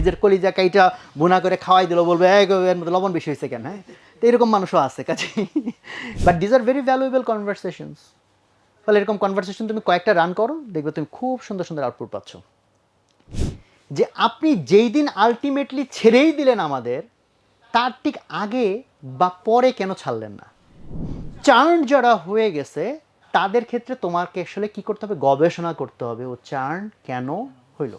নিজের কলিজা কাইটা বোনা করে খাওয়াই দিল, বলবে এর মধ্যে লবণ বেশি হয়েছে কেন হ্যাঁ? তো এরকম মানুষও আছে কাছে but these are very valuable conversations ফলে এরকম কনভারসেশন তুমি কয়েকটা রান করো, দেখবে তুমি খুব সুন্দর সুন্দর আউটপুট পাচ্ছ। যে আপনি যেই দিন আলটিমেটলি ছেড়েই দিলেন আমাদের, তার ঠিক আগে বা পরে কেন ছাড়লেন না? চার্ন যারা হয়ে গেছে, তাদের ক্ষেত্রে তোমাকে আসলে কি করতে হবে? গবেষণা করতে হবে, ও চার্ন কেন হইল?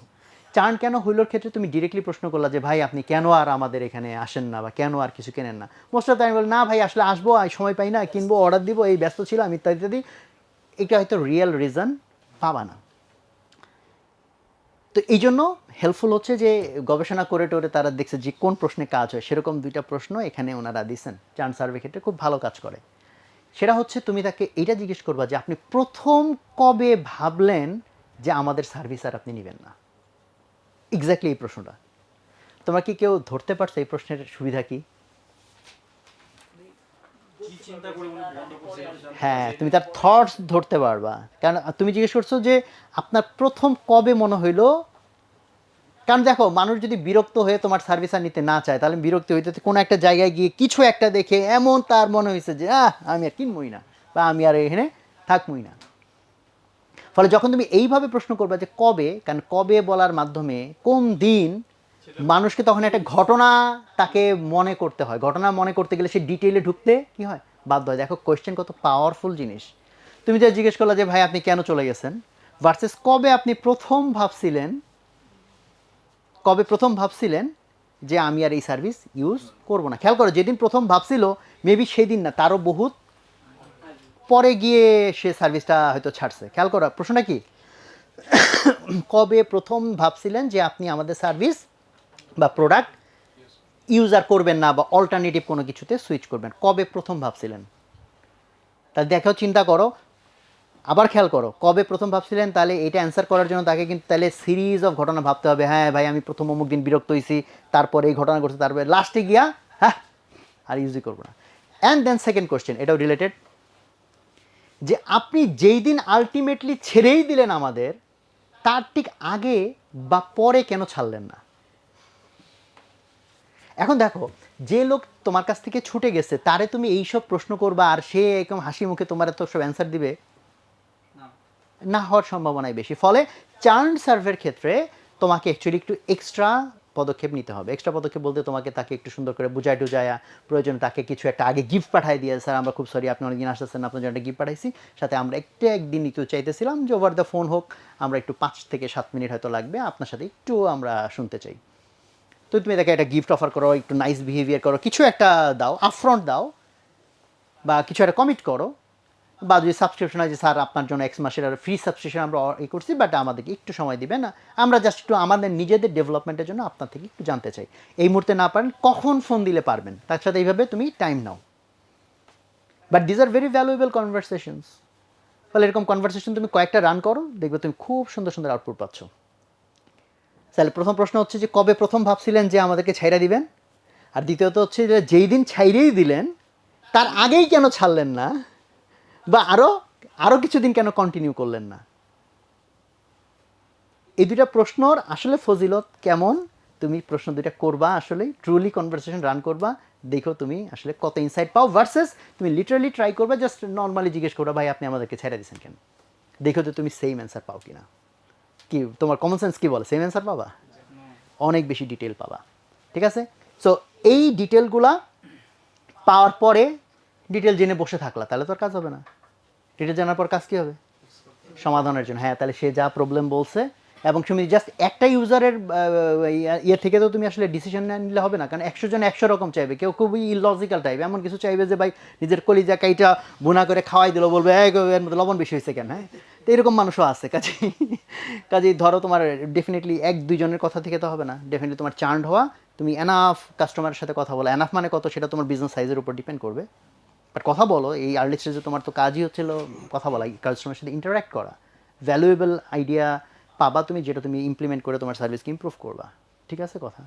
চার্ন কেন হইলোর ক্ষেত্রে তুমি ডিরেক্টলি প্রশ্ন করলা যে, ভাই, আপনি কেন আর আমাদের এখানে আসেন না বা কেন আর কিছু কেনেন না? মোস্ট অফ টাইম বল, না ভাই, আসলে আসব সময় পাই না, কিনবো অর্ডার দিব, এই ব্যস্ত ছিলাম ইত্যাদি ইত্যাদি। এটা হয়তো রিয়েল রিজন পাবা না। তো এই জন্য হেল্পফুল হচ্ছে যে, গবেষণা করে টোরে তারা দেখছে যে, কোন প্রশ্নে কাজ হয়। সেরকম দুইটা প্রশ্ন এখানে ওনারা দিচ্ছেন চার্ন সার্ভে ক্ষেত্রে খুব ভালো কাজ করে। সেটা হচ্ছে, তুমি তাকে এটা জিজ্ঞেস করবা যে, আপনি প্রথম কবে ভাবলেন যে আমাদের সার্ভিস আর আপনি নেবেন না? এক্স্যাক্টলি এই প্রশ্নটা। তোমরা কি কেউ ধরতে পারছ এই প্রশ্নের সুবিধা কি? জানতে হ্যাঁ তুমি তার থটস ধরতে পারবা। কারণ তুমি জিজ্ঞেস করছ যে আপনার প্রথম কবে মনে হইল? কারণ দেখো মানুষ যদি বিরক্ত হয়ে তোমার সার্ভিস আর নিতে না চায় তাহলে বিরক্ত হইতে কোনো একটা জায়গায় গিয়ে কিছু একটা দেখে এমন তার মনে হয়েছে যে আহ আমি আর কিনবই না বা আমি আর এখানে থাকবই না। ফলে যখন তুমি এইভাবে প্রশ্ন করবে যে কবে, কারণ কবে বলার মাধ্যমে কোন দিন মানুষকে তখন একটা ঘটনা তাকে মনে করতে হয়। ঘটনা মনে করতে গেলে সে ডিটেইলে ঢুকতে কি হয়? বাধ্য হয়। দেখো কোয়েশ্চেন কত পাওয়ারফুল জিনিস। তুমি যা জিজ্ঞেস করলে যে, ভাই, আপনি কেন চলে গেছেন? ভার্সেস কবে আপনি প্রথম ভাবছিলেন, কবে প্রথম ভাবছিলেন যে, আমি আর এই সার্ভিস ইউজ করব না? খেয়াল করো, যেদিন প্রথম ভাবছিল মেবি সেই দিন না, তারও বহুত পরে গিয়ে সে সার্ভিসটা হয়তো ছাড়ছে। খেয়াল করো প্রশ্নটা কি? কবে প্রথম ভাবছিলেন যে আপনি আমাদের সার্ভিস বা প্রোডাক্ট ইউজার করবেন না বা অল্টারনেটিভ কোনো কিছুতে সুইচ করবেন? কবে প্রথম ভাবছিলেন? তাহলে দেখো চিন্তা করো। আবার খেয়াল করো, কবে প্রথম ভাবছিলেন? তাহলে এটা অ্যান্সার করার জন্য তাকে কিন্তু তাহলে সিরিজ অফ ঘটনা ভাবতে হবে। হ্যাঁ ভাই, আমি প্রথম অমুক দিন বিরক্ত হয়েছি তারপরে এই ঘটনা ঘটছে, তারপরে লাস্টে গিয়া হ্যাঁ আর ইউজই করব না। অ্যান্ড দেন সেকেন্ড কোয়েশ্চেন এটাও রিলেটেড যে আপনি যেই দিন আলটিমেটলি ছেড়েই দিলেন আমাদের তার ঠিক আগে বা পরে কেন ছাড়লেন না? এখন দেখো যে লোক তোমার কাছ থেকে ছুটে গেছে তারে তুমি এইসব প্রশ্ন করবা আর সে একদম হাসি মুখে তোমার তো সব অ্যান্সার দিবে? না। হওয়ার সম্ভাবনাই বেশি। ফলে চার্ন সার্ভের ক্ষেত্রে তোমাকে অ্যাকচুয়ালি একটু এক্সট্রা পদক্ষেপ নিতে হবে। এক্সট্রা পদক্ষেপ বলতে তোমাকে তাকে একটু সুন্দর করে বুঝায় টুজায়া প্রয়োজন তাকে কিছু একটা আগে গিফট পাঠাই দিয়ে, স্যার, আমরা খুব সরি আপনি অনেকদিন আসতেছেন আপনার জন্য একটা গিফট পাঠাইছি। সাথে আমরা একটু একদিন একটু চাইতেছিলাম যে ওভার দ্য ফোন হোক, আমরা একটু পাঁচ থেকে সাত মিনিট হয়তো লাগবে, আপনার সাথে একটু আমরা শুনতে চাই। তো তুমি তাকে একটা গিফট অফার করো, একটু নাইস বিহেভিয়ার করো, কিছু একটা দাও আফ্রন্ট দাও, বা কিছু একটা কমিট করো বা যদি সাবস্ক্রিপশন আছে স্যার, আপনার জন্য এক্স মাসের আর ফ্রি সাবস্ক্রিপশন আমরা ই করছি বাট আমাদেরকে একটু সময় দিবেন। না আমরা জাস্ট একটু আমাদের নিজেদের ডেভেলপমেন্টের জন্য আপনার থেকে একটু জানতে চাই। এই মুহূর্তে না পারেন, কখন ফোন দিলে পারবেন? তার সাথে এইভাবে তুমি time now. But these are very valuable conversations ফলে এরকম কনভারসেশন তুমি কয়েকটা রান করো, দেখবে তুমি খুব সুন্দর সুন্দর আউটপুট পাচ্ছ। তাহলে প্রথম প্রশ্ন হচ্ছে যে, কবে প্রথম ভাবছিলেন যে আমাদেরকে ছাইরা দিবেন? আর দ্বিতীয়ত হচ্ছে যে, যেই দিন ছাইরেই দিলেন, তার আগেই কেন ছাড়লেন না? বা আরও আরও কিছুদিন কেন কন্টিনিউ করলেন না? এই দুইটা প্রশ্নর আসলে ফজিলত কেমন? তুমি প্রশ্ন দুইটা করবা আসলে ট্রুলি কনভারসেশন রান করবা, দেখো তুমি আসলে কত ইনসাইট পাও ভার্সেস তুমি লিটারালি ট্রাই করবা জাস্ট নর্মালি জিজ্ঞেস করবা, ভাই, আপনি আমাদেরকে ছেড়ে দিয়েছেন কেন? দেখো যে তুমি সেম অ্যান্সার পাও কিনা। কি, তোমার কমন সেন্স কি বলে? সেম অ্যান্সার পাবা? অনেক বেশি ডিটেল পাবা। ঠিক আছে? সো এই ডিটেলগুলা পাওয়ার পরে ডিটেল জেনে বসে থাকলা তাহলে তো আর কাজ হবে না। ডিটেল জানার পর কাজ কি হবে? সমাধানের জন্য। হ্যাঁ তাহলে সে যা প্রবলেম বলছে এবং তুমি জাস্ট একটা ইউজারের ইয়ে থেকে তো তুমি আসলে ডিসিশন নিলে হবে না কারণ একশো জন একশো রকম চাইবে। কেউ খুবই ইলজিক্যাল টাইপ এমন কিছু চাইবে যে ভাই নিজের কলিজা কাইটা বোনা করে খাওয়াই দিল বলবে "এই গো, এর মধ্যে লবণ বেশি হয়েছে কেন? হ্যাঁ তো এরকম মানুষও আছে। কাজে কাজেই ধরো তোমার ডেফিনেটলি এক দুইজনের কথা থেকে তো হবে না। ডেফিনেটলি তোমার চার্ন্ড হওয়া তুমি এনাফ কাস্টমারের সাথে কথা বলো এনাফ মানে কত সেটা তোমার বিজনেস সাইজের উপর ডিপেন্ড করবে। বাট কথা বলো, এই আর্লি স্টেজে তোমার তো কাজই হচ্ছিল কথা বলা কাস্টমারের সাথে ইন্টারাক্ট করা। ভ্যালুয়েবল আইডিয়া পাবা তুমি, যেটা তুমি ইমপ্লিমেন্ট করে তোমার সার্ভিসকে ইম্প্রুভ করবা। ঠিক আছে কথা?